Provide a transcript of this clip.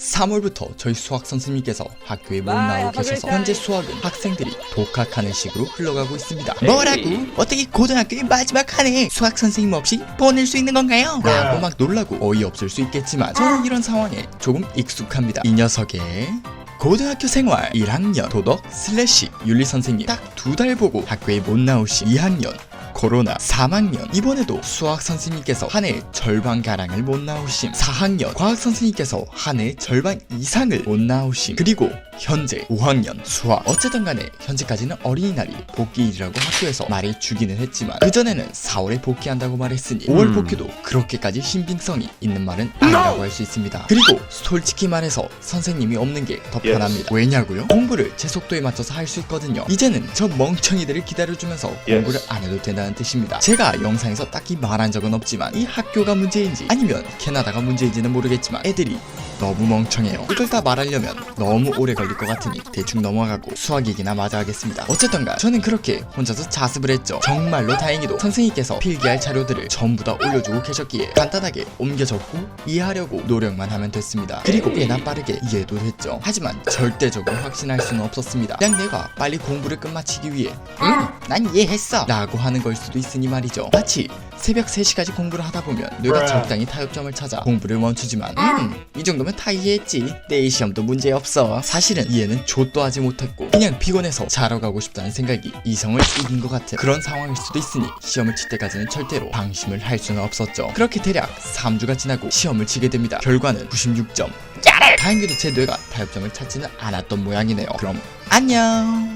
3월부터 저희 수학 선생님께서 학교에 못 나오고 계셔서 현재 수학은 학생들이 독학하는 식으로 흘러가고 있습니다. 뭐라고? 어떻게 고등학교의 마지막 한 해 수학 선생님 없이 보낼 수 있는 건가요? 라고 막 놀라고 어이없을 수 있겠지만 저는 이런 상황에 조금 익숙합니다. 이 녀석의 고등학교 생활 1학년 도덕 슬래시 윤리 선생님 딱 두 달 보고 학교에 못 나오신 2학년 코로나 3학년. 이번에도 수학 선생님께서 한 해 절반 가량을 못 나오심. 4학년. 과학 선생님께서 한 해 절반 이상을 못 나오심. 그리고 현재 5학년 수학. 어쨌든 간에 현재까지는 어린이날이 복귀일이라고 학교에서 말해 주기는 했지만 그전에는 4월에 복귀한다고 말했으니 5월 음. 복귀도 그렇게까지 신빙성이 있는 말은 아니라고 할 수 있습니다. 그리고 솔직히 말해서 선생님이 없는 게 더. 편합니다. 왜냐고요? 공부를 제 속도에 맞춰서 할 수 있거든요. 이제는 저 멍청이들을 기다려주면서. 공부를 안 해도 된다는 뜻입니다. 제가 영상에서 딱히 말한 적은 없지만 이 학교가 문제인지 아니면 캐나다가 문제인지는 모르겠지만 애들이 너무 멍청해요. 이걸 다 말하려면 너무 오래 걸릴 것 같으니 대충 넘어가고 수학 얘기나 마저 하겠습니다. 어쨌던가 저는 그렇게 혼자서 자습을 했죠. 정말로 다행히도 선생님께서 필기할 자료들을 전부 다 올려주고 계셨기에 간단하게 옮겨 적고 이해하려고 노력만 하면 됐습니다. 그리고 꽤나 빠르게 이해도 됐죠. 하지만 절대적으로 확신할 수는 없었습니다. 그냥 내가 빨리 공부를 끝마치기 위해 응, 난 이해했어 라고 하는 걸 수도 있으니 말이죠. 마치 새벽 3시까지 공부를 하다 보면 뇌가 Bruh. 적당히 타협점을 찾아 공부를 멈추지만 음, 이 정도면 다 이해했지. 내일 시험도 문제 없어. 사실은 이해는 좆도 하지 못했고 그냥 피곤해서 자러 가고 싶다는 생각이 이성을 이긴 것 같은 그런 상황일 수도 있으니 시험을 칠 때까지는 절대로 방심을 할 수는 없었죠. 그렇게 대략 3주가 지나고 시험을 치게 됩니다. 결과는 96점. 다행히도 제 뇌가 타협점을 찾지는 않았던 모양이네요. 그럼 안녕.